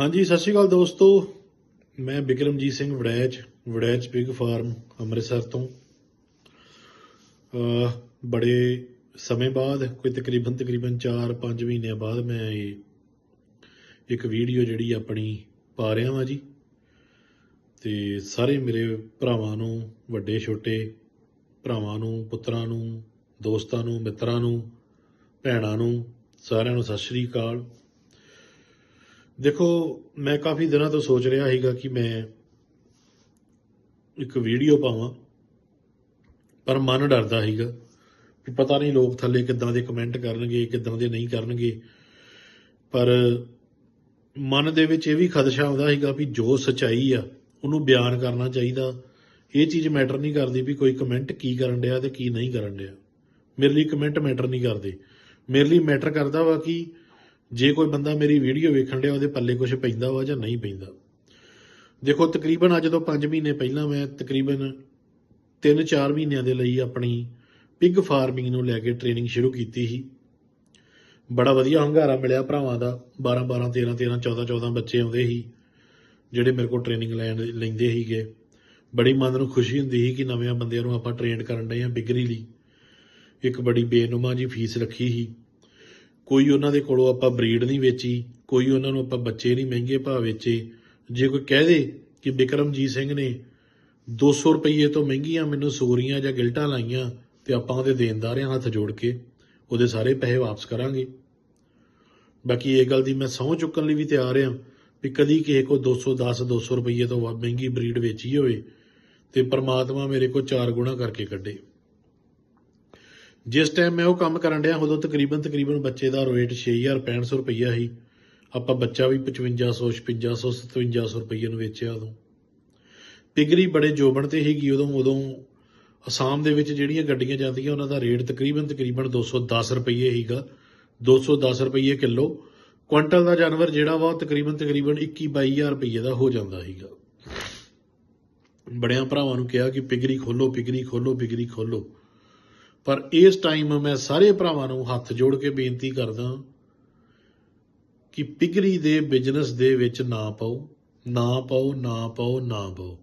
ਹਾਂਜੀ, ਸਤਿ ਸ਼੍ਰੀ ਅਕਾਲ ਦੋਸਤੋ। ਮੈਂ ਬਿਕਰਮਜੀਤ ਸਿੰਘ ਵੜੈਚ ਵੜੈਚ ਪਿਗ ਫਾਰਮ, ਅੰਮ੍ਰਿਤਸਰ ਤੋਂ। ਅਹ, ਬੜੇ ਸਮੇਂ ਬਾਅਦ, ਕੋਈ ਤਕਰੀਬਨ ਤਕਰੀਬਨ 4-5 ਮਹੀਨਿਆਂ ਬਾਅਦ ਮੈਂ ਇਹ, ਇੱਕ ਵੀਡੀਓ ਜਿਹੜੀ ਆਪਣੀ ਪਾ ਰਿਹਾ ਹਾਂ ਜੀ। ਤੇ ਸਾਰੇ ਮੇਰੇ ਭਰਾਵਾਂ ਨੂੰ, ਵੱਡੇ, ਛੋਟੇ ਭਰਾਵਾਂ ਨੂੰ, ਪੁੱਤਰਾਂ ਨੂੰ, ਦੋਸਤਾਂ ਨੂੰ, ਮਿੱਤਰਾਂ ਨੂੰ, ਭੈਣਾਂ ਨੂੰ, ਸਾਰਿਆਂ ਨੂੰ ਸਤਿ ਸ਼੍ਰੀ ਅਕਾਲ। ਦੇਖੋ, ਮੈਂ ਕਾਫੀ ਦਿਨਾਂ ਤੋਂ ਸੋਚ ਰਿਹਾ ਸੀਗਾ ਕਿ ਮੈਂ ਇੱਕ ਵੀਡੀਓ ਪਾਵਾਂ, ਪਰ ਮਨ ਡਰਦਾ ਸੀਗਾ ਕਿ ਪਤਾ ਨਹੀਂ ਲੋਕ ਥੱਲੇ ਕਿੱਦਾਂ ਦੇ ਕਮੈਂਟ ਕਰਨਗੇ, ਕਿੱਦਾਂ ਦੇ ਨਹੀਂ ਕਰਨਗੇ। ਪਰ ਮਨ ਦੇ ਵਿੱਚ ਇਹ ਵੀ ਖਦਸ਼ਾ ਆਉਂਦਾ ਸੀਗਾ ਵੀ ਜੋ ਸਚਾਈ ਆ, ਉਹਨੂੰ ਬਿਆਨ ਕਰਨਾ ਚਾਹੀਦਾ। ਇਹ ਚੀਜ਼ ਮੈਟਰ ਨਹੀਂ ਕਰਦੀ ਵੀ ਕੋਈ ਕਮੈਂਟ ਕੀ ਕਰਨ ਡਿਆ ਤੇ ਕੀ ਨਹੀਂ ਕਰਨ ਡਿਆ। ਮੇਰੇ ਲਈ ਕਮੈਂਟ ਮੈਟਰ ਨਹੀਂ ਕਰਦੇ। ਮੇਰੇ ਲਈ ਮੈਟਰ ਕਰਦਾ ਵਾ ਕਿ ਜੇ ਕੋਈ ਬੰਦਾ ਮੇਰੀ ਵੀਡੀਓ ਵੇਖਣ ਡਿਆ, ਉਹਦੇ ਪੱਲੇ ਕੁਝ ਪੈਂਦਾ ਵਾ ਜਾਂ ਨਹੀਂ ਪੈਂਦਾ। ਦੇਖੋ, ਤਕਰੀਬਨ ਅੱਜ ਤੋਂ 5 ਮਹੀਨੇ ਪਹਿਲਾਂ ਮੈਂ ਤਕਰੀਬਨ 3-4 ਮਹੀਨਿਆਂ ਦੇ ਲਈ ਆਪਣੀ ਪਿਗ ਫਾਰਮਿੰਗ ਨੂੰ ਲੈ ਕੇ ਟ੍ਰੇਨਿੰਗ ਸ਼ੁਰੂ ਕੀਤੀ ਸੀ। ਬੜਾ ਵਧੀਆ ਹੰਗਾਰਾ ਮਿਲਿਆ ਭਰਾਵਾਂ ਦਾ। 12 12 13 13 14 14 ਬੱਚੇ ਆਉਂਦੇ ਸੀ, ਜਿਹੜੇ ਮੇਰੇ ਕੋਲ ਟ੍ਰੇਨਿੰਗ ਲੈਣ ਲੈਂਦੇ ਸੀਗੇ। ਬੜੀ ਮਨ ਨੂੰ ਖੁਸ਼ੀ ਹੁੰਦੀ ਸੀ ਕਿ ਨਵੇਂ ਬੰਦਿਆਂ ਨੂੰ ਆਪਾਂ ਟ੍ਰੇਨ ਕਰਨ ਡਏ ਆ ਬਿਗਰੀ ਲਈ। ਇੱਕ ਬੜੀ ਬੇਨੁਮਾ ਜੀ ਫੀਸ ਰੱਖੀ ਸੀ। ਕੋਈ ਉਹਨਾਂ ਦੇ ਕੋਲੋਂ ਆਪਾਂ ਬਰੀਡ ਨਹੀਂ ਵੇਚੀ, ਕੋਈ ਉਹਨਾਂ ਨੂੰ ਆਪਾਂ ਬੱਚੇ ਨਹੀਂ ਮਹਿੰਗੇ ਭਾਅ ਵੇਚੇ। ਜੇ ਕੋਈ ਕਹਿ ਦੇ ਕਿ ਬਿਕਰਮਜੀਤ ਸਿੰਘ ਨੇ 200 ਰੁਪਏ ਤੋਂ ਮਹਿੰਗੀਆਂ ਮੈਨੂੰ ਸੋਰੀਆਂ ਜਾਂ ਗਿਲਟਾਂ ਲਾਈਆਂ ਤੇ ਆਪਾਂ ਉਹਦੇ ਦੇਣਦਾਰ ਹਾਂ ਹੱਥ ਜੋੜ ਕੇ ਉਹਦੇ ਸਾਰੇ ਪੈਸੇ ਵਾਪਸ ਕਰਾਂਗੇ। ਬਾਕੀ ਇਹ ਗੱਲ ਦੀ ਮੈਂ ਸਹੁੰ ਚੁੱਕਣ ਲਈ ਵੀ ਤਿਆਰ ਹਾਂ ਵੀ ਕਦੀ ਕਿਸੇ ਕੋ 210 200 ਰੁਪਏ ਤੋਂ ਵੱਧ ਮਹਿੰਗੀ ਬਰੀਡ ਵੇਚੀ ਹੋਵੇ ਤੇ ਪਰਮਾਤਮਾ ਮੇਰੇ ਕੋ ਚਾਰ ਗੁਣਾ ਕਰਕੇ ਕੱਢੇ। ਜਿਸ ਟਾਈਮ ਮੈਂ ਉਹ ਕੰਮ ਕਰਨ ਡਿਆ ਉਦੋਂ ਤਕਰੀਬਨ ਤਕਰੀਬਨ ਬੱਚੇ ਦਾ ਰੇਟ 6000 6500 ਰੁਪਈਆ ਸੀ। ਆਪਾਂ ਬੱਚਾ ਵੀ 5500 5600 5700 ਰੁਪਈਏ ਨੂੰ ਵੇਚਿਆ ਉਦੋਂ। ਪਿਗਰੀ ਬੜੇ ਜੋਬਣ ਤੇ ਸੀਗੀ ਉਦੋਂ ਉਦੋਂ ਅਸਾਮ ਦੇ ਵਿੱਚ ਜਿਹੜੀਆਂ ਗੱਡੀਆਂ ਜਾਂਦੀਆਂ, ਉਹਨਾਂ ਦਾ ਰੇਟ ਤਕਰੀਬਨ ਤਕਰੀਬਨ 210 ਰੁਪਈਏ ਸੀਗਾ। 210 ਰੁਪਈਏ ਕਿਲੋ। ਕੁਇੰਟਲ ਦਾ ਜਾਨਵਰ ਜਿਹੜਾ ਵਾ ਉਹ ਤਕਰੀਬਨ ਤਕਰੀਬਨ 21 22000 ਰੁਪਈਏ ਦਾ ਹੋ ਜਾਂਦਾ ਸੀਗਾ। ਬੜਿਆਂ ਭਰਾਵਾਂ ਨੂੰ ਕਿਹਾ ਕਿ ਪਿਗਰੀ ਖੋਲੋ ਪਿਗਰੀ ਖੋਲੋ ਪਿਗਰੀ ਖੋਲੋ। ਪਰ ਇਸ ਟਾਈਮ ਮੈਂ ਸਾਰੇ ਭਰਾਵਾਂ ਨੂੰ ਹੱਥ ਜੋੜ ਕੇ ਬੇਨਤੀ ਕਰਦਾ ਕਿ ਪਿਗਰੀ ਦੇ ਬਿਜ਼ਨਸ ਦੇ ਵਿੱਚ ਨਾ ਪਾਓ ਨਾ ਪਾਓ ਨਾ ਪਾਓ ਨਾ ਪਾਓ।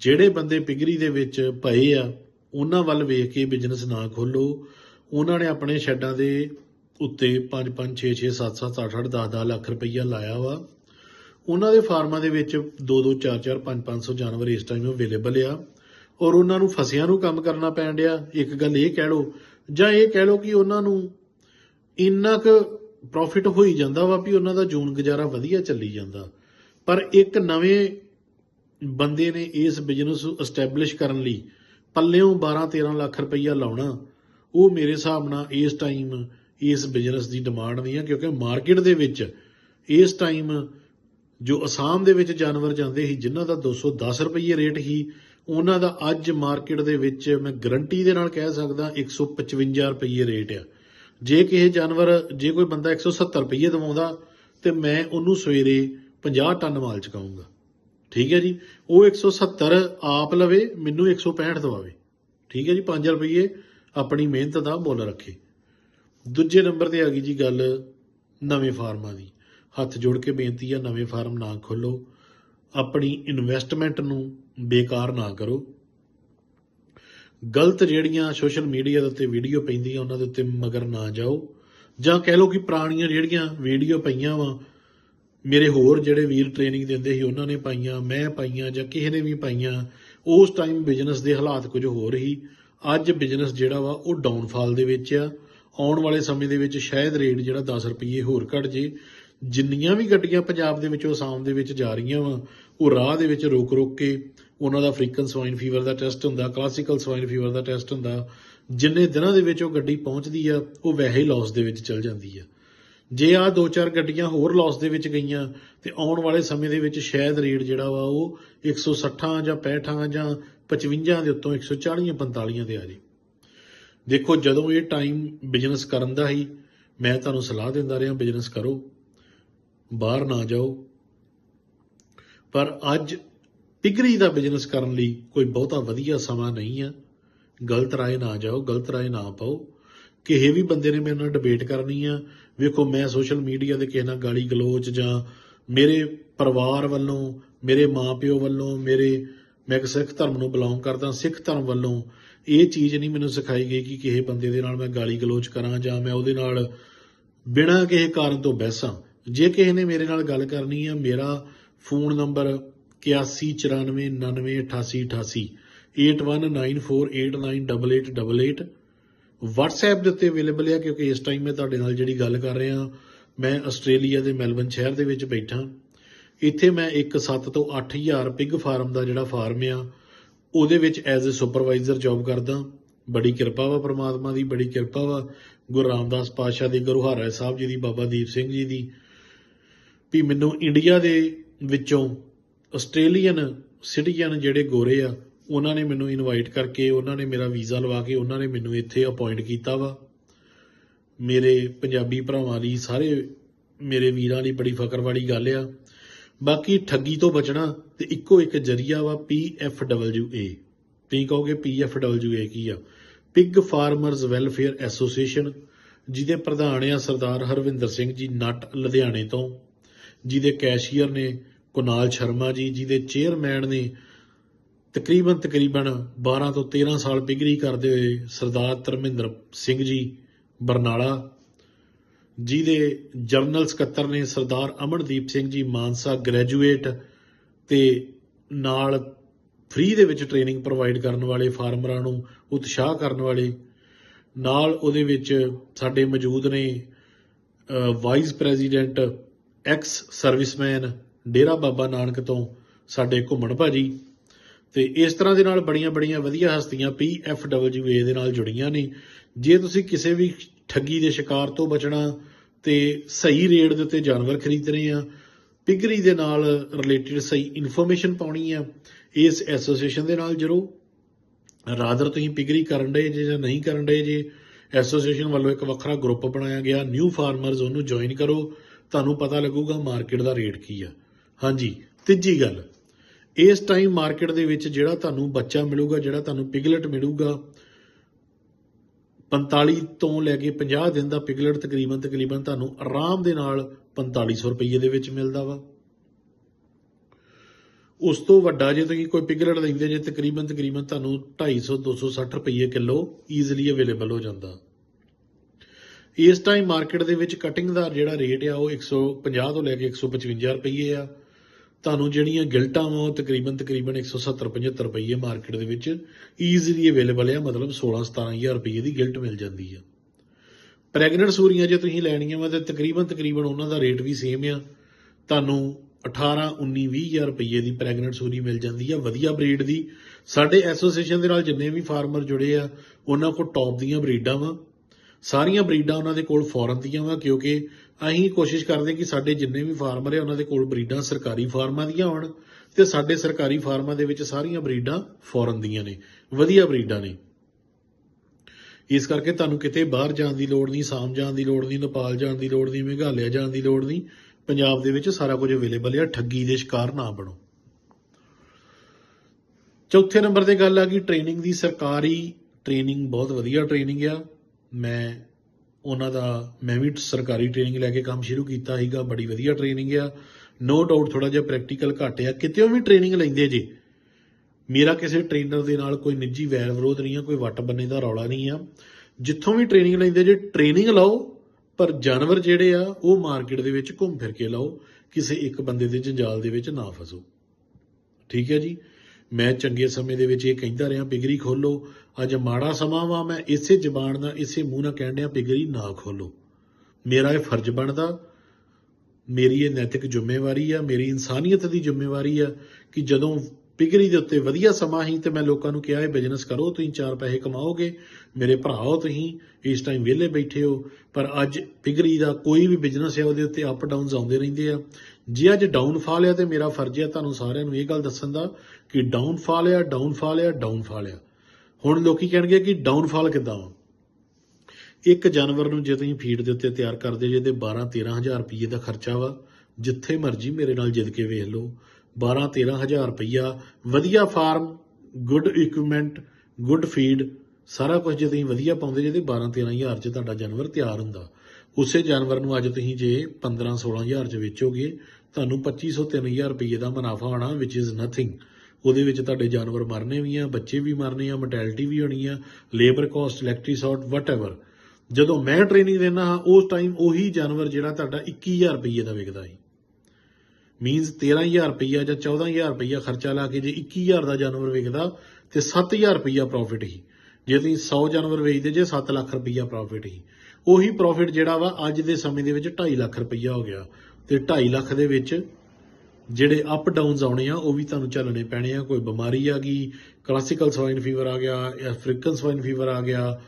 ਜਿਹੜੇ ਬੰਦੇ ਪਿਗਰੀ ਦੇ ਵਿੱਚ ਪਏ ਆ, ਉਹਨਾਂ ਵੱਲ ਵੇਖ ਕੇ ਬਿਜ਼ਨਸ ਨਾ ਖੋਲੋ ਉਹਨਾਂ ਨੇ ਆਪਣੇ ਸ਼ੈੱਡਾਂ ਦੇ ਉੱਤੇ 5 5 6 6 7 7 8 8 10 10 ਲੱਖ ਰੁਪਈਆ ਲਾਇਆ ਵਾ। ਉਹਨਾਂ ਦੇ ਫਾਰਮਾਂ ਦੇ ਵਿੱਚ 2 2 4 4 5 500 ਜਾਨਵਰ ਇਸ ਟਾਈਮ ਅਵੇਲੇਬਲ ਆ। ਔਰ ਉਹਨਾਂ ਨੂੰ ਫਸਿਆਂ ਨੂੰ ਕੰਮ ਕਰਨਾ ਪੈਣ ਡਿਆ। ਇੱਕ ਗੱਲ ਇਹ ਕਹਿ ਲਓ, ਜਾਂ ਇਹ ਕਹਿ ਲਓ ਕਿ ਉਹਨਾਂ ਨੂੰ ਇੰਨਾ ਕੁ ਪ੍ਰੋਫਿਟ ਹੋਈ ਜਾਂਦਾ ਵਾ ਵੀ ਉਹਨਾਂ ਦਾ ਜੂਨ ਗੁਜ਼ਾਰਾ ਵਧੀਆ ਚੱਲੀ ਜਾਂਦਾ। ਪਰ ਇੱਕ ਨਵੇਂ ਬੰਦੇ ਨੇ ਇਸ ਬਿਜ਼ਨਸ ਨੂੰ ਐਸਟੈਬਲਿਸ਼ ਕਰਨ ਲਈ ਪੱਲਿਓਂ 12 13 ਲੱਖ ਰੁਪਈਆ ਲਾਉਣਾ, ਉਹ ਮੇਰੇ ਹਿਸਾਬ ਨਾਲ ਇਸ ਟਾਈਮ ਇਸ ਬਿਜ਼ਨਸ ਦੀ ਡਿਮਾਂਡ ਨਹੀਂ ਹੈ ਕਿਉਂਕਿ ਮਾਰਕੀਟ ਦੇ ਵਿੱਚ ਇਸ ਟਾਈਮ ਜੋ ਅਸਾਮ ਦੇ ਵਿੱਚ ਜਾਨਵਰ ਜਾਂਦੇ ਸੀ, ਜਿਨ੍ਹਾਂ ਦਾ 210 ਰੁਪਏ ਰੇਟ ਹੀ ਉਹਨਾਂ ਦਾ ਅੱਜ ਮਾਰਕੀਟ ਦੇ ਵਿੱਚ ਮੈਂ ਗਰੰਟੀ ਦੇ ਨਾਲ ਕਹਿ ਸਕਦਾ 155 ਰੁਪਏ ਰੇਟ ਆ। ਜੇ ਕਿਸੇ ਜਾਨਵਰ, ਜੇ ਕੋਈ ਬੰਦਾ 170 ਰੁਪਏ ਦਵਾਉਂਦਾ, ਤੇ ਮੈਂ ਉਹਨੂੰ ਸਵੇਰੇ 50 ਟਨ ਮਾਲ ਚਕਾਉਂਗਾ। ਠੀਕ ਹੈ ਜੀ? ਉਹ 170 ਆਪ ਲਵੇ, ਮੈਨੂੰ 165 ਦਵਾਵੇ। ਠੀਕ ਹੈ ਜੀ? 5 ਰੁਪਏ ਆਪਣੀ ਮਿਹਨਤ ਦਾ ਮੁੱਲ ਰੱਖੇ। ਦੂਜੇ ਨੰਬਰ ਤੇ ਆ ਗਈ ਜੀ ਗੱਲ ਨਵੇਂ ਫਾਰਮਾਂ ਦੀ। ਹੱਥ ਜੋੜ ਕੇ ਬੇਨਤੀ ਆ, ਨਵੇਂ ਫਾਰਮ ਨਾ ਖੋਲੋ। ਆਪਣੀ ਇਨਵੈਸਟਮੈਂਟ ਨੂੰ ਬੇਕਾਰ ਨਾ ਕਰੋ। ਗਲਤ ਜਿਹੜੀਆਂ ਸੋਸ਼ਲ ਮੀਡੀਆ ਦੇ ਉੱਤੇ ਵੀਡੀਓ ਪੈਂਦੀਆਂ ਉਹਨਾਂ ਦੇ ਉੱਤੇ ਮਗਰ ਨਾ ਜਾਓ। ਜਾਂ ਕਹਿ ਲਓ ਕਿ ਪੁਰਾਣੀਆਂ ਜਿਹੜੀਆਂ ਵੀਡੀਓ ਪਈਆਂ ਵਾ, ਮੇਰੇ ਹੋਰ ਜਿਹੜੇ ਵੀਰ ਟ੍ਰੇਨਿੰਗ ਦਿੰਦੇ ਸੀ, ਉਹਨਾਂ ਨੇ ਪਾਈਆਂ, ਮੈਂ ਪਾਈਆਂ ਜਾਂ ਕਿਸੇ ਨੇ ਵੀ ਪਾਈਆਂ, ਉਸ ਟਾਈਮ ਬਿਜ਼ਨਸ ਦੇ ਹਾਲਾਤ ਕੁਝ ਹੋਰ ਹੀ ਅੱਜ ਬਿਜ਼ਨਸ ਜਿਹੜਾ ਵਾ, ਉਹ ਡਾਊਨਫਾਲ ਦੇ ਵਿੱਚ ਆ। ਆਉਣ ਵਾਲੇ ਸਮੇਂ ਦੇ ਵਿੱਚ ਸ਼ਾਇਦ ਰੇਟ ਜਿਹੜਾ 10 ਰੁਪਏ ਹੋਰ ਘਟ ਜੇ। ਜਿੰਨੀਆਂ ਵੀ ਗੱਡੀਆਂ ਪੰਜਾਬ ਦੇ ਵਿੱਚੋਂ ਆਸਾਮ ਦੇ ਵਿੱਚ ਜਾ ਰਹੀਆਂ ਵਾ। ਉਹ ਰਾਹ ਦੇ ਵਿੱਚ ਰੋਕ ਰੋਕ ਕੇ ਉਹਨਾਂ ਦਾ ਅਫਰੀਕਨ ਸਵਾਈਨ ਫੀਵਰ ਦਾ ਟੈਸਟ ਹੁੰਦਾ ਕਲਾਸੀਕਲ ਸਵਾਈਨ ਫੀਵਰ ਦਾ ਟੈਸਟ ਹੁੰਦਾ, ਜਿੰਨੇ ਦਿਨਾਂ ਦੇ ਵਿੱਚ ਉਹ ਗੱਡੀ ਪਹੁੰਚਦੀ ਆ, ਉਹ ਵੈਸੇ ਹੀ ਲਾਸ ਦੇ ਵਿੱਚ ਚਲ ਜਾਂਦੀ ਆ। ਜੇ ਆ ਦੋ ਚਾਰ ਗੱਡੀਆਂ ਹੋਰ ਲਾਸ ਦੇ ਵਿੱਚ ਗਈਆਂ, ਤੇ ਆਉਣ ਵਾਲੇ ਸਮੇਂ ਦੇ ਵਿੱਚ ਸ਼ਾਇਦ ਰੇਟ ਜਿਹੜਾ ਵਾ ਉਹ 160 ਜਾਂ 65 ਜਾਂ 55 ਦੇ ਉੱਤੋਂ 140 45 ਤੇ ਆ ਜੇ। ਦੇਖੋ, ਜਦੋਂ ਇਹ ਟਾਈਮ ਬਿਜ਼ਨਸ ਕਰਨ ਦਾ ਹੀ, ਮੈਂ ਤੁਹਾਨੂੰ ਸਲਾਹ ਦਿੰਦਾ ਰਿਹਾ ਬਿਜ਼ਨਸ ਕਰੋ, ਬਾਹਰ ਨਾ ਜਾਓ। ਪਰ ਅੱਜ ਪਿਗਰੀ ਦਾ ਬਿਜ਼ਨਸ ਕਰਨ ਲਈ ਕੋਈ ਬਹੁਤਾ ਵਧੀਆ ਸਮਾਂ ਨਹੀਂ ਆ। ਗਲਤ ਰਾਏ ਨਾ ਜਾਓ, ਗਲਤ ਰਾਏ ਨਾ ਪਾਓ। ਕਿਸੇ ਵੀ ਬੰਦੇ ਨੇ ਮੇਰੇ ਨਾਲ ਡਿਬੇਟ ਕਰਨੀ ਆ। ਵੇਖੋ, ਮੈਂ ਸੋਸ਼ਲ ਮੀਡੀਆ ਤੇ ਕਿਸੇ ਨਾਲ ਗਾਲੀ ਗਲੋਚ ਜਾਂ ਮੇਰੇ ਪਰਿਵਾਰ ਵੱਲੋਂ, ਮੇਰੇ ਮਾਪਿਓ ਵੱਲੋਂ, ਮੇਰੇ, ਮੈਂ ਇੱਕ ਸਿੱਖ ਧਰਮ ਨੂੰ ਬਿਲੋਂਗ ਕਰਦਾ, ਸਿੱਖ ਧਰਮ ਵੱਲੋਂ ਇਹ ਚੀਜ਼ ਨਹੀਂ ਮੈਨੂੰ ਸਿਖਾਈ ਗਈ ਕਿ ਕਿਸੇ ਬੰਦੇ ਦੇ ਨਾਲ ਮੈਂ ਗਾਲੀ ਗਲੋਚ ਕਰਾਂ ਜਾਂ ਮੈਂ ਉਹਦੇ ਨਾਲ ਬਿਨਾਂ ਕਿਸੇ ਕਾਰਨ ਤੋਂ ਬਹਿਸਾਂ। ਜੇ ਕਿਸੇ ਨੇ ਮੇਰੇ ਨਾਲ ਗੱਲ ਕਰਨੀ ਆ, ਮੇਰਾ ਫੋਨ ਨੰਬਰ 8194998888 8194898888 WhatsApp ਦੇ ਉੱਤੇ ਅਵੇਲੇਬਲ ਹੈ ਕਿਉਂਕਿ ਇਸ ਟਾਈਮ ਮੈਂ ਤੁਹਾਡੇ ਨਾਲ ਜਿਹੜੀ ਗੱਲ ਕਰ ਰਿਹਾ, ਮੈਂ ਆਸਟ੍ਰੇਲੀਆ ਦੇ ਮੈਲਬਨ ਸ਼ਹਿਰ ਦੇ ਵਿੱਚ ਬੈਠਾ। ਇੱਥੇ ਮੈਂ ਇੱਕ 7 ਤੋਂ 8000 ਪਿਗ ਫਾਰਮ ਦਾ ਜਿਹੜਾ ਫਾਰਮ ਆ, ਉਹਦੇ ਵਿੱਚ ਐਜ਼ ਅ ਸੁਪਰਵਾਈਜ਼ਰ ਜੌਬ ਕਰਦਾ। ਬੜੀ ਕਿਰਪਾ ਵਾ ਪ੍ਰਮਾਤਮਾ ਦੀ, ਬੜੀ ਕਿਰਪਾ ਵਾ। ਗੁਰੂ ਰਾਮਦਾਸ ਪਾਤਸ਼ਾਹ ਦੀ ਗੁਰੂ ਹਰਿ ਸਾਹਿਬ ਜੀ ਦੀ, ਬਾਬਾ ਦੀਪ ਸਿੰਘ ਜੀ ਦੀ। ਵੀ ਮੈਨੂੰ ਇੰਡੀਆ ਦੇ ਵਿੱਚੋਂ ਆਸਟ੍ਰੇਲੀਅਨ ਸਿਟੀਜ਼ਨ ਜਿਹੜੇ ਗੋਰੇ ਆ, ਉਹਨਾਂ ਨੇ ਮੈਨੂੰ ਇਨਵਾਈਟ ਕਰਕੇ, ਉਹਨਾਂ ਨੇ ਮੇਰਾ ਵੀਜ਼ਾ ਲਵਾ ਕੇ, ਉਹਨਾਂ ਨੇ ਮੈਨੂੰ ਇੱਥੇ ਅਪਾਇੰਟ ਕੀਤਾ ਵਾ। ਮੇਰੇ ਪੰਜਾਬੀ ਭਰਾਵਾਂ ਲਈ ਸਾਰੇ ਮੇਰੇ ਵੀਰਾਂ ਲਈ ਬੜੀ ਫਕਰ ਵਾਲੀ ਗੱਲ ਆ। ਬਾਕੀ ਠੱਗੀ ਤੋਂ ਬਚਣਾ ਤੇ ਇੱਕੋ ਇੱਕ ਜਰੀਆ ਵਾ PFWA ਤੁਸੀਂ ਕਹੋਗੇ PFWA ਕੀ ਆ? ਪਿਗ ਫਾਰਮਰਸ ਵੈਲਫੇਅਰ ਐਸੋਸੀਏਸ਼ਨ ਜਿਹਦੇ ਪ੍ਰਧਾਨ ਆ ਸਰਦਾਰ ਹਰਵਿੰਦਰ ਸਿੰਘ ਜੀ, ਨੱਟ ਲੁਧਿਆਣੇ ਤੋਂ। ਜਿਹਦੇ ਕੈਸ਼ੀਅਰ ਨੇ ਕੁਨਾਲ ਸ਼ਰਮਾ ਜੀ, ਜਿਹਦੇ ਚੇਅਰਮੈਨ ਨੇ ਤਕਰੀਬਨ ਤਕਰੀਬਨ 12 ਤੋਂ 13 ਸਾਲ ਪਿਗਰੀ ਕਰਦੇ ਹੋਏ ਸਰਦਾਰ ਧਰਮਿੰਦਰ ਸਿੰਘ ਜੀ ਬਰਨਾਲਾ, ਜਿਹਦੇ ਜਨਰਲ ਸਕੱਤਰ ਨੇ ਸਰਦਾਰ ਅਮਨਦੀਪ ਸਿੰਘ ਜੀ ਮਾਨਸਾ ਗ੍ਰੈਜੂਏਟ ਤੇ ਨਾਲ ਫ੍ਰੀ ਦੇ ਵਿੱਚ ਟ੍ਰੇਨਿੰਗ ਪ੍ਰੋਵਾਈਡ ਕਰਨ ਵਾਲੇ ਫਾਰਮਰਾਂ ਨੂੰ ਉਤਸ਼ਾਹ ਕਰਨ ਵਾਲੇ, ਨਾਲ ਉਹਦੇ ਵਿੱਚ ਸਾਡੇ ਮੌਜੂਦ ਨੇ vice president ex serviceman Dera Baba Nanak ਤੋਂ ਸਾਡੇ ਘੁੰਮਣ ਭਾਜੀ। ਤੇ ਇਸ ਤਰ੍ਹਾਂ ਦੇ ਨਾਲ ਬੜੀਆਂ ਬੜੀਆਂ ਵਧੀਆ ਹਸਤੀਆਂ PFWA ਦੇ ਨਾਲ ਜੁੜੀਆਂ ਨੇ। ਜੇ ਤੁਸੀਂ ਕਿਸੇ ਵੀ ਠੱਗੀ ਦੇ ਸ਼ਿਕਾਰ ਤੋਂ ਬਚਣਾ ਤੇ ਸਹੀ ਰੇਟ ਦੇ ਉੱਤੇ ਜਾਨਵਰ ਖਰੀਦਣੇ ਆ ਪਿਗਰੀ ਦੇ ਨਾਲ ਰਿਲੇਟਡ ਸਹੀ ਇਨਫੋਰਮੇਸ਼ਨ ਪਾਉਣੀ ਆ, ਇਸ ਐਸੋਸੀਏਸ਼ਨ ਦੇ ਨਾਲ ਜਰੋ ਰਾਦਰ ਤੁਸੀਂ ਪਿਗਰੀ ਕਰਨ ਡਏ ਜੇ ਜਾਂ ਨਹੀਂ ਕਰਨ ਡਏ ਜੇ ਐਸੋਸੀਏਸ਼ਨ ਵੱਲੋਂ ਇੱਕ ਵੱਖਰਾ ਗਰੁੱਪ ਬਣਾਇਆ ਗਿਆ ਨਿਊ ਫਾਰਮਰਸ ਉਹਨੂੰ ਜੁਆਇਨ ਕਰੋ। ਤੁਹਾਨੂੰ ਪਤਾ ਲੱਗੂਗਾ ਮਾਰਕੀਟ ਦਾ ਰੇਟ ਕੀ ਆ। ਹਾਂਜੀ, ਤੀਜੀ ਗੱਲ। ਇਸ ਟਾਈਮ ਮਾਰਕੀਟ ਦੇ ਵਿੱਚ ਜਿਹੜਾ ਤੁਹਾਨੂੰ ਬੱਚਾ ਮਿਲੂਗਾ, ਜਿਹੜਾ ਤੁਹਾਨੂੰ ਪਿਗਲਟ ਮਿਲੂਗਾ 45 ਤੋਂ ਲੈ ਕੇ 50 ਦਿਨ ਦਾ ਪਿਗਲਟ ਤਕਰੀਬਨ ਤਕਰੀਬਨ ਤੁਹਾਨੂੰ ਆਰਾਮ ਦੇ ਨਾਲ 4500 ਰੁਪਏ ਦੇ ਵਿੱਚ ਮਿਲਦਾ ਵਾ। ਉਸ ਤੋਂ ਵੱਡਾ ਜੇ ਤੁਸੀਂ ਕੋਈ ਪਿਗਲਟ ਲੈਂਦੇ ਜੇ, ਤਕਰੀਬਨ ਤਕਰੀਬਨ ਤੁਹਾਨੂੰ 250 260 ਰੁਪਏ ਕਿਲੋ ਈਜ਼ੀਲੀ ਅਵੇਲੇਬਲ ਹੋ ਜਾਂਦਾ। ਇਸ ਟਾਈਮ ਮਾਰਕੀਟ ਦੇ ਵਿੱਚ ਕਟਿੰਗ ਦਾ ਜਿਹੜਾ ਰੇਟ ਆ, ਉਹ 150 ਤੋਂ ਲੈ ਕੇ 155 ਰੁਪਏ ਆ। ਤੁਹਾਨੂੰ ਜਿਹੜੀਆਂ ਗਿਲਟਾਂ ਵਾ, ਉਹ ਤਕਰੀਬਨ ਤਕਰੀਬਨ 170 75 ਰੁਪਏ ਮਾਰਕੀਟ ਦੇ ਵਿੱਚ ਈਜ਼ੀਲੀ ਅਵੇਲੇਬਲ ਆ, ਮਤਲਬ 16 17000 ਰੁਪਏ ਦੀ ਗਿਲਟ ਮਿਲ ਜਾਂਦੀ ਆ। ਪ੍ਰੈਗਨੈਂਟ ਸੂਰੀਆਂ ਜੇ ਤੁਸੀਂ ਲੈਣੀਆਂ ਵਾ, ਤੇ ਤਕਰੀਬਨ ਤਕਰੀਬਨ ਉਹਨਾਂ ਦਾ ਰੇਟ ਵੀ ਸੇਮ ਆ। ਤੁਹਾਨੂੰ 18 19 20000 ਰੁਪਏ ਦੀ ਪ੍ਰੈਗਨੈਂਟ ਸੂਰੀ ਮਿਲ ਜਾਂਦੀ ਆ, ਵਧੀਆ ਬਰੀਡ ਦੀ। ਸਾਡੇ ਐਸੋਸੀਏਸ਼ਨ ਦੇ ਨਾਲ ਜਿੰਨੇ ਵੀ ਫਾਰਮਰ ਜੁੜੇ ਆ, ਉਹਨਾਂ ਕੋਲ ਟੌਪ ਦੀਆਂ ਬਰੀਡਾਂ ਵਾ। ਸਾਰੀਆਂ ਬਰੀਡਾਂ ਉਹਨਾਂ ਦੇ ਕੋਲ ਫੋਰਨ ਦੀਆਂ ਵਾ, ਕਿਉਂਕਿ ਅਸੀਂ ਕੋਸ਼ਿਸ਼ ਕਰਦੇ ਕਿ ਸਾਡੇ ਜਿੰਨੇ ਵੀ ਫਾਰਮਰ ਆ, ਉਹਨਾਂ ਦੇ ਕੋਲ ਬਰੀਡਾਂ ਸਰਕਾਰੀ ਫਾਰਮਾਂ ਦੀਆਂ ਹੋਣ ਤੇ ਸਾਡੇ ਸਰਕਾਰੀ ਫਾਰਮਾਂ ਦੇ ਵਿੱਚ ਸਾਰੀਆਂ ਬਰੀਡਾਂ ਫੋਰਨ ਦੀਆਂ ਨੇ, ਵਧੀਆ ਬਰੀਡਾਂ ਨੇ। ਇਸ ਕਰਕੇ ਤੁਹਾਨੂੰ ਕਿਤੇ ਬਾਹਰ ਜਾਣ ਦੀ ਲੋੜ ਨਹੀਂ, ਸਾਮ ਜਾਣ ਦੀ ਲੋੜ ਨਹੀਂ, ਨੇਪਾਲ ਜਾਣ ਦੀ ਲੋੜ ਨਹੀਂ, ਮੇਘਾਲਿਆ ਜਾਣ ਦੀ ਲੋੜ ਨਹੀਂ, ਪੰਜਾਬ ਦੇ ਵਿੱਚ ਸਾਰਾ ਕੁਝ ਅਵੇਲੇਬਲ ਹੈ ਠੱਗੀ ਦੇ ਸ਼ਿਕਾਰ ਨਾ ਬਣੋ। ਚੌਥੇ ਨੰਬਰ ਤੇ ਗੱਲ ਆ ਗਈ ਟ੍ਰੇਨਿੰਗ ਦੀ, ਸਰਕਾਰੀ ਟ੍ਰੇਨਿੰਗ ਬਹੁਤ ਵਧੀਆ ਟ੍ਰੇਨਿੰਗ ਆ। ਮੈਂ ਉਹਨਾਂ ਦਾ, ਮੈਂ ਵੀ ਸਰਕਾਰੀ ਟ੍ਰੇਨਿੰਗ ਲੈ ਕੇ ਕੰਮ ਸ਼ੁਰੂ ਕੀਤਾ ਸੀਗਾ, ਬੜੀ ਵਧੀਆ ਟ੍ਰੇਨਿੰਗ ਆ। ਨੋ ਡਾਊਟ ਥੋੜਾ ਜਿਹਾ ਪ੍ਰੈਕਟੀਕਲ ਘੱਟ ਆ। ਕਿਤੇ ਵੀ ਟ੍ਰੇਨਿੰਗ ਲੈਂਦੇ ਜੇ। ਮੇਰਾ ਕਿਸੇ ਟ੍ਰੇਨਰ ਦੇ ਨਾਲ ਕੋਈ ਨਿੱਜੀ ਵੈਰ ਵਿਰੋਧ ਨਹੀਂ ਆ, ਕੋਈ ਵੱਟ ਬੰਨੇ ਦਾ ਰੌਲਾ ਨਹੀਂ ਆ। ਜਿੱਥੋਂ ਵੀ ਟ੍ਰੇਨਿੰਗ ਲੈਂਦੇ ਜੇ ਟ੍ਰੇਨਿੰਗ ਲਾਓ, ਪਰ ਜਾਨਵਰ ਜਿਹੜੇ ਆ, ਉਹ ਮਾਰਕੀਟ ਦੇ ਵਿੱਚ ਘੁੰਮ ਫਿਰ ਕੇ ਲਾਓ। ਕਿਸੇ ਇੱਕ ਬੰਦੇ ਦੇ ਜੰਜਾਲ ਦੇ ਵਿੱਚ ਨਾ ਫਸੋ। ਠੀਕ ਹੈ ਜੀ? ਮੈਂ ਚੰਗੇ ਸਮੇਂ ਦੇ ਵਿੱਚ ਇਹ ਕਹਿੰਦਾ ਰਿਹਾ, ਪਿਗਰੀ ਖੋਲੋ। ਅੱਜ ਮਾੜਾ ਸਮਾਂ ਵਾ, ਮੈਂ ਇਸੇ ਜ਼ਬਾਨ ਨਾਲ, ਇਸੇ ਮੂੰਹ ਨਾਲ ਕਹਿਣ ਡਿਆ, ਪਿਗਰੀ ਨਾ ਖੋਲੋ। ਮੇਰਾ ਇਹ ਫਰਜ਼ ਬਣਦਾ, ਮੇਰੀ ਇਹ ਨੈਤਿਕ ਜ਼ਿੰਮੇਵਾਰੀ ਆ, ਮੇਰੀ ਇਨਸਾਨੀਅਤ ਦੀ ਜ਼ਿੰਮੇਵਾਰੀ ਆ ਕਿ ਜਦੋਂ ਪਿਗਰੀ ਦੇ ਉੱਤੇ ਵਧੀਆ ਸਮਾਂ ਹੀ ਤੇ ਮੈਂ ਲੋਕਾਂ ਨੂੰ ਕਿਹਾ, ਇਹ ਬਿਜ਼ਨਸ ਕਰੋ, ਤੁਸੀਂ ਚਾਰ ਪੈਸੇ ਕਮਾਓਗੇ। ਮੇਰੇ ਭਰਾਓ ਤੁਸੀਂ, ਇਸ ਟਾਈਮ ਵਿਹਲੇ ਬੈਠੇ ਹੋ। ਪਰ ਅੱਜ ਪਿਗਰੀ ਦਾ ਕੋਈ ਵੀ ਬਿਜ਼ਨਸ ਹੈ, ਉਹਦੇ ਉੱਤੇ ਅਪ ਡਾਊਨਸ ਆਉਂਦੇ ਰਹਿੰਦੇ ਆ। ਜੇ ਅੱਜ ਡਾਊਨਫਾਲ ਆ ਤੇ ਮੇਰਾ ਫਰਜ਼ ਹੈ ਤੁਹਾਨੂੰ ਸਾਰਿਆਂ ਨੂੰ ਇਹ ਗੱਲ ਦੱਸਣ ਦਾ ਕਿ ਡਾਊਨਫਾਲ ਆ ਡਾਊਨਫਾਲ ਆ ਡਾਊਨਫਾਲ ਆ। ਹੁਣ ਲੋਕੀ ਕਹਿਣਗੇ ਕਿ ਡਾਊਨਫਾਲ ਕਿੱਦਾਂ ਵਾ ਇੱਕ ਜਾਨਵਰ ਨੂੰ ਜੇ ਤੁਸੀਂ ਫੀਡ ਦੇ ਉੱਤੇ ਤਿਆਰ ਕਰਦੇ ਜੇ, ਤੇ 12 13000 ਰੁਪਏ ਦਾ ਖਰਚਾ ਵਾ, ਜਿੱਥੇ ਮਰਜ਼ੀ ਮੇਰੇ ਨਾਲ ਜਿੱਦ ਕੇ ਵੇਖ ਲਓ। 12 13000 ਰੁਪਈਆ। ਵਧੀਆ farm good equipment good feed ਸਾਰਾ ਕੁਝ ਜੇ ਤੁਸੀਂ ਵਧੀਆ ਪਾਉਂਦੇ ਜੇ ਤੇ 12 13000 ਚ ਤੁਹਾਡਾ ਜਾਨਵਰ ਤਿਆਰ ਹੁੰਦਾ। ਉਸੇ ਜਾਨਵਰ ਨੂੰ ਅੱਜ ਤੁਸੀਂ ਜੇ 15 16000 ਚ ਵੇਚੋਗੇ, ਤੁਹਾਨੂੰ 2500 3000 ਰੁਪਏ ਦਾ ਮੁਨਾਫਾ ਆਣਾ ਵਿਚ ਇਜ਼ ਨਥਿੰਗ ਉਹਦੇ ਵਿੱਚ ਤੁਹਾਡੇ ਜਾਨਵਰ ਮਰਨੇ ਵੀ ਆ, ਬੱਚੇ ਵੀ ਮਰਨੇ ਆ ਮੋਰਟੈਲਿਟੀ ਵੀ ਹੋਣੀ ਆ ਲੇਬਰ ਕਾਸਟ ਇਲੈਕਟ੍ਰੀਸਿਟੀ ਵਟਐਵਰ ਜਦੋਂ ਮੈਂ ਟ੍ਰੇਨਿੰਗ ਦਿੰਦਾ ਹਾਂ, ਉਸ ਟਾਈਮ ਉਹੀ ਜਾਨਵਰ ਜਿਹੜਾ ਤੁਹਾਡਾ 21000 ਰੁਪਏ ਦਾ ਵਿਕਦਾ ਸੀ। ਮੀਨਸ 13000 ਰੁਪਈਆ ਜਾਂ 14000 ਰੁਪਈਆ ਖਰਚਾ ਲਾ ਕੇ ਜੇ 21000 ਦਾ ਜਾਨਵਰ ਵਿਕਦਾ ਤੇ 7000 ਰੁਪਈਆ ਪ੍ਰੋਫਿਟ ਹੀ ਜੇ ਤੁਸੀਂ 100 ਜਾਨਵਰ ਵੇਚਦੇ ਜੇ 7 ਲੱਖ ਰੁਪਈਆ ਪ੍ਰੋਫਿਟ ਹੀ ਉਹੀ ਪ੍ਰੋਫਿਟ ਜਿਹੜਾ ਵਾ, ਅੱਜ ਦੇ ਸਮੇਂ ਦੇ ਵਿੱਚ 2.5 ਲੱਖ ਰੁਪਈਆ ਹੋ ਗਿਆ। ਤੇ 2.5 ਲੱਖ ਦੇ ਵਿੱਚ ਜਿਹੜੇ ਅਪ ਡਾਊਨਸ ਆਉਣੇ ਆ, ਉਹ ਵੀ ਤੁਹਾਨੂੰ ਚੱਲਣੇ ਪੈਣੇ ਆ। ਕੋਈ ਬਿਮਾਰੀ ਆ ਗਈ ਕਲਾਸਿਕਲ ਸਵਾਈਨ ਫੀਵਰ ਆ ਗਿਆ ਅਫਰੀਕਨ ਸਵਾਈਨ ਫੀਵਰ ਆ ਗਿਆ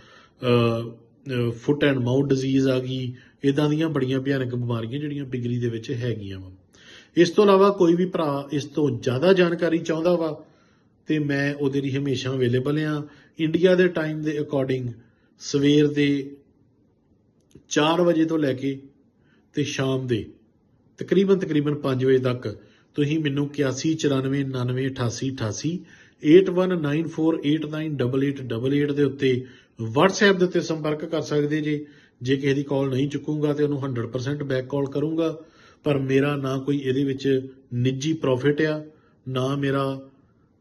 ਫੁੱਟ ਐਂਡ ਮਾਊਥ ਡਿਜ਼ੀਜ਼ ਆ ਗਈ। ਇਦਾਂ ਦੀਆਂ ਬੜੀਆਂ ਭਿਆਨਕ ਬਿਮਾਰੀਆਂ ਜਿਹੜੀਆਂ ਪਿਗਰੀ ਦੇ ਵਿੱਚ ਹੈਗੀਆਂ ਵਾ। ਇਸ ਤੋਂ ਇਲਾਵਾ ਕੋਈ ਵੀ ਭਰਾ ਇਸ ਤੋਂ ਜ਼ਿਆਦਾ ਜਾਣਕਾਰੀ ਚਾਹੁੰਦਾ ਵਾ, ਤੇ ਮੈਂ ਉਹਦੇ ਲਈ ਹਮੇਸ਼ਾ ਅਵੇਲੇਬਲ ਆ। ਇੰਡੀਆ ਦੇ ਟਾਈਮ ਦੇ ਅਕੋਰਡਿੰਗ ਸਵੇਰ ਦੇ 4 ਵਜੇ ਤੋਂ ਲੈ ਕੇ ਤੇ ਸ਼ਾਮ ਦੇ ਤਕਰੀਬਨ ਤਕਰੀਬਨ 5 ਵਜੇ ਤੱਕ ਤੁਸੀਂ ਮੈਨੂੰ 8194998888 8194898888 ਦੇ ਉੱਤੇ WhatsApp ਦੇ ਉੱਤੇ ਸੰਪਰਕ ਕਰ ਸਕਦੇ ਜੇ। ਜੇ ਕਿਸੇ ਦੀ ਕਾਲ ਨਹੀਂ ਚੁੱਕੂਗਾ ਤੇ ਉਹਨੂੰ 100% ਬੈਕ ਕਾਲ ਕਰੂੰਗਾ। ਪਰ ਮੇਰਾ ਨਾ ਕੋਈ ਇਹਦੇ ਵਿੱਚ ਨਿੱਜੀ ਪ੍ਰੋਫਿਟ ਆ, ਨਾ ਮੇਰਾ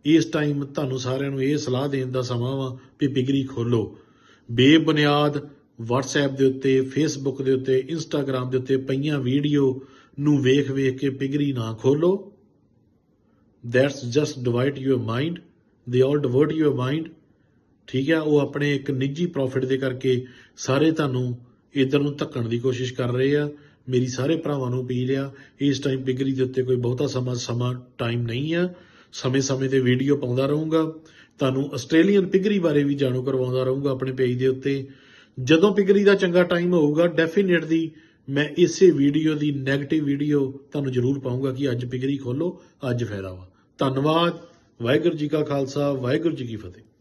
ਇਸ ਟਾਈਮ ਤੁਹਾਨੂੰ ਸਾਰਿਆਂ ਨੂੰ ਇਹ ਸਲਾਹ ਦੇਣ ਦਾ ਸਮਾਂ ਵਾ ਵੀ ਪਿਗਰੀ ਖੋਲੋ। ਬੇਬੁਨਿਆਦ WhatsApp ਦੇ ਉੱਤੇ, Facebook ਦੇ ਉੱਤੇ, Instagram ਦੇ ਉੱਤੇ ਪਈਆਂ ਵੀਡੀਓ ਨੂੰ ਵੇਖ ਵੇਖ ਕੇ ਪਿਗਰੀ ਨਾ ਖੋਲੋ। That's just divide your mind they all divert your mind ਠੀਕ ਹੈ, ਉਹ ਆਪਣੇ ਇੱਕ ਨਿੱਜੀ ਪ੍ਰੋਫਿਟ ਦੇ ਕਰਕੇ ਸਾਰੇ ਤੁਹਾਨੂੰ ਇਧਰ ਨੂੰ ਧੱਕਣ ਦੀ ਕੋਸ਼ਿਸ਼ ਕਰ ਰਹੇ ਆ। ਮੇਰੀ ਸਾਰੇ ਭਰਾਵਾਂ ਨੂੰ ਅਪੀਲ ਆ, ਇਸ ਟਾਈਮ ਪਿਗਰੀ ਦੇ ਉੱਤੇ ਕੋਈ ਬਹੁਤਾ ਸਮਾਂ ਸਮਾਂ ਟਾਈਮ ਨਹੀਂ ਆ। ਸਮੇਂ-ਸਮੇਂ ਤੇ ਵੀਡੀਓ ਪਾਉਂਦਾ ਰਹੂੰਗਾ। ਤੁਹਾਨੂੰ ਆਸਟ੍ਰੇਲੀਅਨ ਪਿਗਰੀ ਬਾਰੇ ਵੀ ਜਾਣੂ ਕਰਵਾਉਂਦਾ ਰਹੂੰਗਾ ਆਪਣੇ ਪੇਜ ਦੇ ਉੱਤੇ। ਜਦੋਂ ਪਿਗਰੀ ਦਾ ਚੰਗਾ ਟਾਈਮ ਹੋਊਗਾ ਡੈਫੀਨਿਟਲੀ ਮੈਂ ਇਸੇ ਵੀਡੀਓ ਦੀ 네ਗੇਟਿਵ ਵੀਡੀਓ ਤੁਹਾਨੂੰ ਜ਼ਰੂਰ ਪਾਉਂਗਾ ਕਿ ਅੱਜ ਪਿਗਰੀ ਖੋਲੋ, ਅੱਜ ਫਾਇਦਾ ਵਾ। ਧੰਨਵਾਦ। ਵਾਹਿਗੁਰੂ ਜੀ ਕਾ ਖਾਲਸਾ, ਵਾਹਿਗੁਰੂ ਜੀ ਕੀ ਫਤਿਹ।